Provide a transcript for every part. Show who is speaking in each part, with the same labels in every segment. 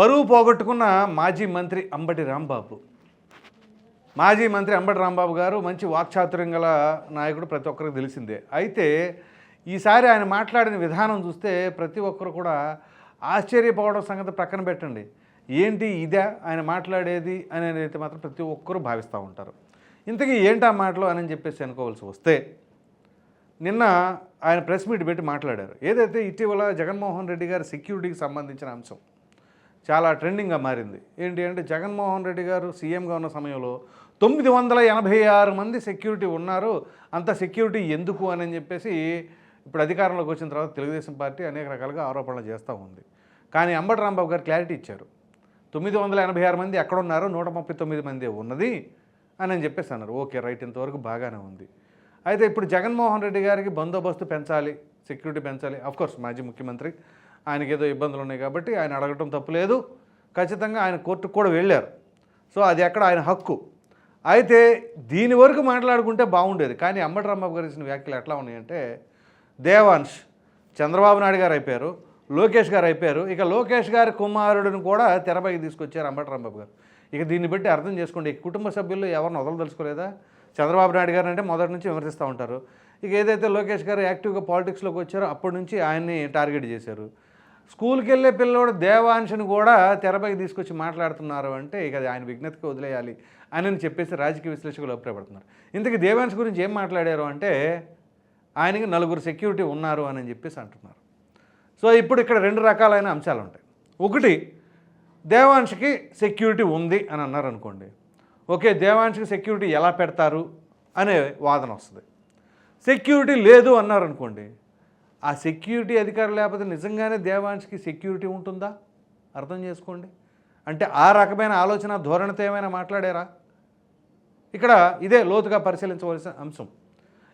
Speaker 1: పరువు పోగొట్టుకున్న మాజీ మంత్రి అంబటి రాంబాబు. మాజీ మంత్రి అంబటి రాంబాబు గారు మంచి వాక్చాతుర్యం గల నాయకుడు ప్రతి ఒక్కరికి తెలిసిందే. అయితే ఈసారి ఆయన మాట్లాడిన విధానం చూస్తే ప్రతి ఒక్కరు కూడా ఆశ్చర్యపోవడం సంగతి ప్రక్కన పెట్టండి. ఏంటి ఇదే? ఆయన మాట్లాడేది అనేది అయితే మాత్రం ప్రతి ఒక్కరూ భావిస్తూ ఉంటారు. ఇంతకీ ఏంటి ఆ మాటలు అని చెప్పేసి అనుకోవాల్సి వస్తే నిన్న ఆయన ప్రెస్ మీట్ పెట్టి మాట్లాడారు. ఏదైతే ఇటీవల జగన్మోహన్ రెడ్డి గారి సెక్యూరిటీకి సంబంధించిన అంశం చాలా ట్రెండింగ్గా మారింది. ఏంటి అంటే జగన్మోహన్ రెడ్డి గారు సీఎంగా ఉన్న సమయంలో తొమ్మిది వందల ఎనభై ఆరు మంది సెక్యూరిటీ ఉన్నారు. అంత సెక్యూరిటీ ఎందుకు అని చెప్పేసి ఇప్పుడు అధికారంలోకి వచ్చిన తర్వాత తెలుగుదేశం పార్టీ అనేక రకాలుగా ఆరోపణలు చేస్తూ ఉంది. కానీ అంబటి రాంబాబు గారు క్లారిటీ ఇచ్చారు. తొమ్మిది వందల ఎనభై ఆరు మంది ఎక్కడ ఉన్నారు నూట ముప్పై తొమ్మిది మంది ఉన్నది అని అని చెప్పేసి అన్నారు. ఓకే రైట్ ఇంతవరకు బాగానే ఉంది. అయితే ఇప్పుడు జగన్మోహన్ రెడ్డి గారికి బందోబస్తు పెంచాలి సెక్యూరిటీ పెంచాలి. అఫ్కోర్స్ మాజీ ముఖ్యమంత్రి ఆయనకి ఏదో ఇబ్బందులు ఉన్నాయి కాబట్టి ఆయన అడగటం తప్పులేదు ఖచ్చితంగా ఆయన కోర్టుకు కూడా వెళ్ళారు. సో అది అక్కడ ఆయన హక్కు. అయితే దీని వరకు మాట్లాడుకుంటే బాగుండేది. కానీ అంబటి రాంబాబు గారు ఇచ్చిన వ్యాఖ్యలు ఎట్లా ఉన్నాయంటే దేవాంశ్ చంద్రబాబు నాయుడు గారు అయిపోయారు లోకేష్ గారు అయిపోయారు. ఇక లోకేష్ గారి కుమారుడిని కూడా తెరపైకి తీసుకొచ్చారు అంబటి రాంబాబు గారు. ఇక దీన్ని బట్టి అర్థం చేసుకోండి. కుటుంబ సభ్యులు ఎవరిని వదలదలుచుకోలేదా చంద్రబాబు నాయుడు గారు అంటే మొదటి నుంచి విమర్శిస్తూ ఉంటారు. ఇక ఏదైతే లోకేష్ గారు యాక్టివ్గా పాలిటిక్స్లోకి వచ్చారో అప్పటి నుంచి ఆయన్ని టార్గెట్ చేశారు. స్కూల్కి వెళ్ళే పిల్లోడు దేవాంశను కూడా తెరపైకి తీసుకొచ్చి మాట్లాడుతున్నారు అంటే ఇక అది ఆయన విజ్ఞతకి వదిలేయాలి అని చెప్పేసి రాజకీయ విశ్లేషకులు అభిప్రాయపడుతున్నారు. ఇంతకీ దేవాంశ్ గురించి ఏం మాట్లాడారు అంటే ఆయనకి నలుగురు సెక్యూరిటీ ఉన్నారు అని చెప్పేసి అంటున్నారు. సో ఇప్పుడు ఇక్కడ రెండు రకాలైన అంశాలు ఉంటాయి. ఒకటి దేవాంశ్కి సెక్యూరిటీ ఉంది అని అన్నారు అనుకోండి. ఓకే దేవాంశ్కి సెక్యూరిటీ ఎలా పెడతారు అనే వాదన వస్తుంది. సెక్యూరిటీ లేదు అన్నారు అనుకోండి. ఆ సెక్యూరిటీ అధికారులు లేకపోతే నిజంగానే దేవాన్స్కి సెక్యూరిటీ ఉంటుందా? అర్థం చేసుకోండి. అంటే ఆ రకమైన ఆలోచన ధోరణితో ఏమైనా మాట్లాడారా? ఇక్కడ ఇదే లోతుగా పరిశీలించవలసిన అంశం.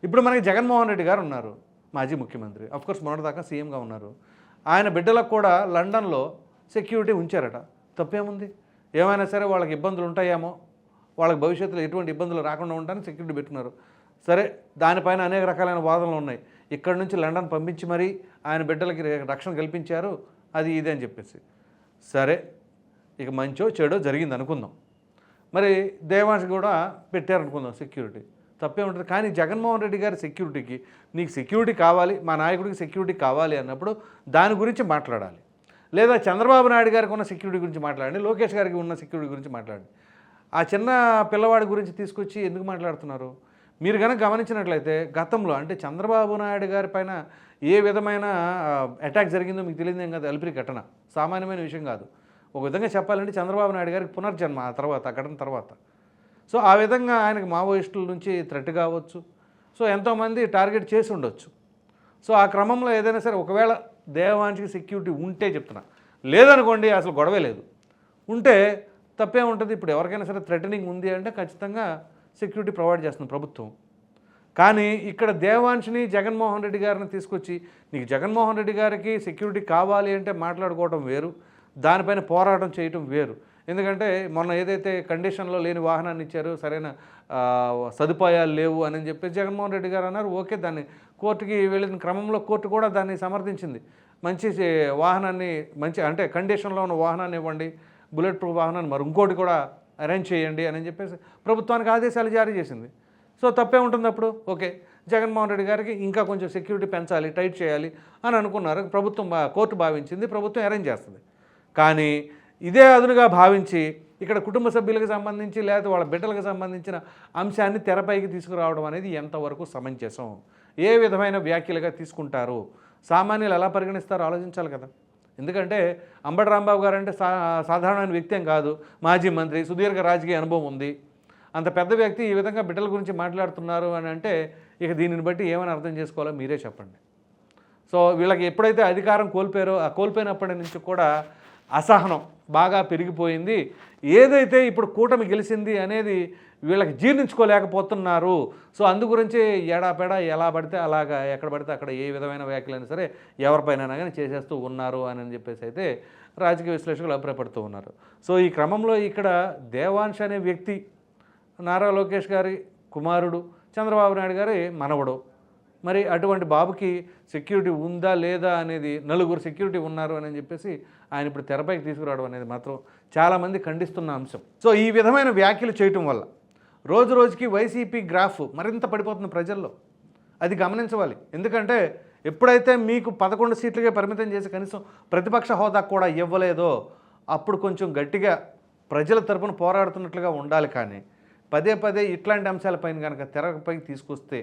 Speaker 1: ఇప్పుడు మనకి జగన్మోహన్ రెడ్డి గారు ఉన్నారు మాజీ ముఖ్యమంత్రి. అఫ్కోర్స్ మొన్నటిదాకా సీఎంగా ఉన్నారు. ఆయన బిడ్డలకు కూడా లండన్లో సెక్యూరిటీ ఉంచారట. తప్పేముంది? ఏమైనా సరే వాళ్ళకి ఇబ్బందులు ఉంటాయేమో? వాళ్ళకి భవిష్యత్తులో ఎటువంటి ఇబ్బందులు రాకుండా ఉంటాయని సెక్యూరిటీ పెట్టుకున్నారు. సరే దానిపైన అనేక రకాలైన వాదనలు ఉన్నాయి. ఇక్కడి నుంచి లండన్ పంపించి మరీ ఆయన బిడ్డలకి రక్షణ కల్పించారు అది ఇది అని చెప్పేసి. సరే ఇక మంచో చెడో జరిగింది అనుకుందాం. మరి దేవాంశ్ కూడా పెట్టారనుకుందాం సెక్యూరిటీ. తప్పే ఉంటుంది కానీ జగన్మోహన్ రెడ్డి గారి సెక్యూరిటీకి నీకు సెక్యూరిటీ కావాలి మా నాయకుడికి సెక్యూరిటీ కావాలి అన్నప్పుడు దాని గురించి మాట్లాడాలి. లేదా చంద్రబాబు నాయుడు గారికి ఉన్న సెక్యూరిటీ గురించి మాట్లాడండి లోకేష్ గారికి ఉన్న సెక్యూరిటీ గురించి మాట్లాడండి. ఆ చిన్న పిల్లవాడి గురించి తీసుకొచ్చి ఎందుకు మాట్లాడుతున్నారు? మీరు కనుక గమనించినట్లయితే గతంలో అంటే చంద్రబాబు నాయుడు గారి పైన ఏ విధమైన అటాక్ జరిగిందో మీకు తెలియదు ఏం కాదు ఘటన. సామాన్యమైన విషయం కాదు. ఒక విధంగా చెప్పాలంటే చంద్రబాబు నాయుడు గారికి పునర్జన్మ ఆ తర్వాత ఆ ఘటన తర్వాత. సో ఆ విధంగా ఆయనకు మావోయిస్టుల నుంచి థ్రెట్ కావచ్చు. సో ఎంతోమంది టార్గెట్ చేసి ఉండొచ్చు. సో ఆ క్రమంలో ఏదైనా సరే ఒకవేళ దేవాంశికి సెక్యూరిటీ ఉంటే చెప్తున్నా. లేదనుకోండి అసలు గొడవే లేదు. ఉంటే తప్పే ఉంటుంది ఇప్పుడు ఎవరికైనా సరే థ్రెటనింగ్ ఉంది అంటే ఖచ్చితంగా సెక్యూరిటీ ప్రొవైడ్ చేస్తుంది ప్రభుత్వం. కానీ ఇక్కడ దేవాంశని జగన్మోహన్ రెడ్డి గారిని తీసుకొచ్చి నీకు జగన్మోహన్ రెడ్డి గారికి సెక్యూరిటీ కావాలి అంటే మాట్లాడుకోవడం వేరు దానిపైన పోరాటం చేయటం వేరు. ఎందుకంటే మొన్న ఏదైతే కండిషన్లో లేని వాహనాన్ని ఇచ్చారు సరైన సదుపాయాలు లేవు అని చెప్పి జగన్మోహన్ రెడ్డి గారు అన్నారు ఓకే దాన్ని కోర్టుకి వెళ్ళిన క్రమంలో కోర్టు కూడా దాన్ని సమర్థించింది. మంచి వాహనాన్ని మంచి అంటే కండిషన్లో ఉన్న వాహనాన్ని ఇవ్వండి బుల్లెట్ ప్రూఫ్ వాహనాన్ని మరి ఇంకోటి కూడా అరేంజ్ చేయండి అని చెప్పేసి ప్రభుత్వానికి ఆదేశాలు జారీ చేసింది. సో తప్పే ఉంటుంది అప్పుడు? ఓకే. జగన్మోహన్ రెడ్డి గారికి ఇంకా కొంచెం సెక్యూరిటీ పెంచాలి టైట్ చేయాలి అని అనుకున్నారు. ప్రభుత్వం కోర్టు భావించింది ప్రభుత్వం అరేంజ్ చేస్తుంది. కానీ ఇదే అదునుగా భావించి ఇక్కడ కుటుంబ సభ్యులకు సంబంధించి లేదా వాళ్ళ బిడ్డలకు సంబంధించిన అంశాన్ని తెరపైకి తీసుకురావడం అనేది ఎంతవరకు సమంజసం? ఏ విధమైన వ్యాఖ్యలుగా తీసుకుంటారు? సామాన్యులు ఎలా పరిగణిస్తారో? ఆలోచించాలి కదా. ఎందుకంటే అంబటి రాంబాబు గారు అంటే సా సాధారణమైన వ్యక్తి ఏం కాదు. మాజీ మంత్రి సుదీర్ఘ రాజకీయ అనుభవం ఉంది. అంత పెద్ద వ్యక్తి ఈ విధంగా బిడ్డల గురించి మాట్లాడుతున్నారు అని అంటే ఇక దీనిని బట్టి ఏమని అర్థం చేసుకోవాలో మీరే చెప్పండి. సో వీళ్ళకి ఎప్పుడైతే అధికారం కోల్పోయారో ఆ కోల్పోయినప్పటి నుంచి కూడా అసహనం బాగా పెరిగిపోయింది. ఏదైతే ఇప్పుడు కూటమి గెలిచింది అనేది వీళ్ళకి జీర్ణించుకోలేకపోతున్నారు. సో అందు గురించి ఎడాపెడ ఎలా పడితే అలాగా ఎక్కడ పడితే అక్కడ ఏ విధమైన వ్యాఖ్యలైనా సరే ఎవరిపైన కానీ చేసేస్తూ ఉన్నారు అని చెప్పేసి అయితే రాజకీయ విశ్లేషకులు అభిప్రాయపడుతూ ఉన్నారు. సో ఈ క్రమంలో ఇక్కడ దేవాంశ్ అనే వ్యక్తి నారా లోకేష్ గారి కుమారుడు చంద్రబాబు నాయుడు గారి మనవడు మరి అటువంటి బాబుకి సెక్యూరిటీ ఉందా లేదా అనేది నలుగురు సెక్యూరిటీ ఉన్నారు అని చెప్పేసి ఆయన ఇప్పుడు తెరపైకి తీసుకురావడం అనేది మాత్రం చాలామంది ఖండిస్తున్న అంశం. సో ఈ విధమైన వ్యాఖ్యలు చేయటం వల్ల రోజు రోజుకి వైసీపీ గ్రాఫ్ మరింత పడిపోతుంది ప్రజల్లో. అది గమనించవాలి. ఎందుకంటే ఎప్పుడైతే మీకు పదకొండు సీట్లుగా పరిమితం చేసి కనీసం ప్రతిపక్ష హోదా కూడా ఇవ్వలేదో అప్పుడు కొంచెం గట్టిగా ప్రజల తరపున పోరాడుతున్నట్లుగా ఉండాలి కానీ పదే పదే ఇట్లాంటి అంశాలపైన కనుక తెరపైకి తీసుకొస్తే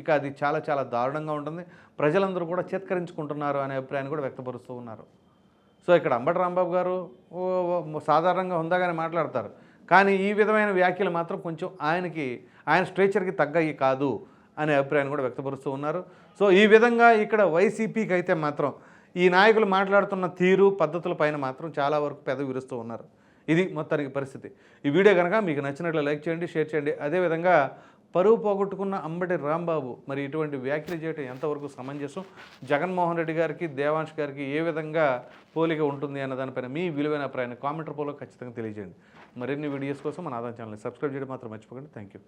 Speaker 1: ఇక అది చాలా చాలా దారుణంగా ఉంటుంది. ప్రజలందరూ కూడా చేత్కరించుకుంటున్నారు అనే అభిప్రాయాన్ని కూడా వ్యక్తపరుస్తూ ఉన్నారు. సో ఇక్కడ అంబటి రాంబాబు గారు ఓ సాధారణంగా ఉందాగానే మాట్లాడతారు. కానీ ఈ విధమైన వ్యాఖ్యలు మాత్రం కొంచెం ఆయనకి ఆయన స్ట్రేచర్కి తగ్గయి కాదు అనే అభిప్రాయాన్ని కూడా వ్యక్తపరుస్తూ ఉన్నారు. సో ఈ విధంగా ఇక్కడ వైసీపీకి అయితే మాత్రం ఈ నాయకులు మాట్లాడుతున్న తీరు పద్ధతుల పైన మాత్రం చాలా వరకు పెద్ద విరుస్తూ ఉన్నారు. ఇది మొత్తానికి పరిస్థితి. ఈ వీడియో కనుక మీకు నచ్చినట్లు లైక్ చేయండి షేర్ చేయండి. అదేవిధంగా పరువు పోగొట్టుకున్న అంబటి రాంబాబు మరి ఇటువంటి వ్యాఖ్యలు చేయడం ఎంతవరకు సమంజసం? జగన్మోహన్ రెడ్డి గారికి దేవాంష్ గారికి ఏ విధంగా పోలిక ఉంటుంది అన్న దానిపైన మీ విలువైన అభిప్రాయాన్ని కామెంట్ రూపంలో ఖచ్చితంగా తెలియజేయండి. మరిన్ని వీడియోస్ కోసం మన ఆదాయం ఛానల్ని సబ్స్క్రైబ్ చేయడం మాత్రం మర్చిపోకండి. Thank you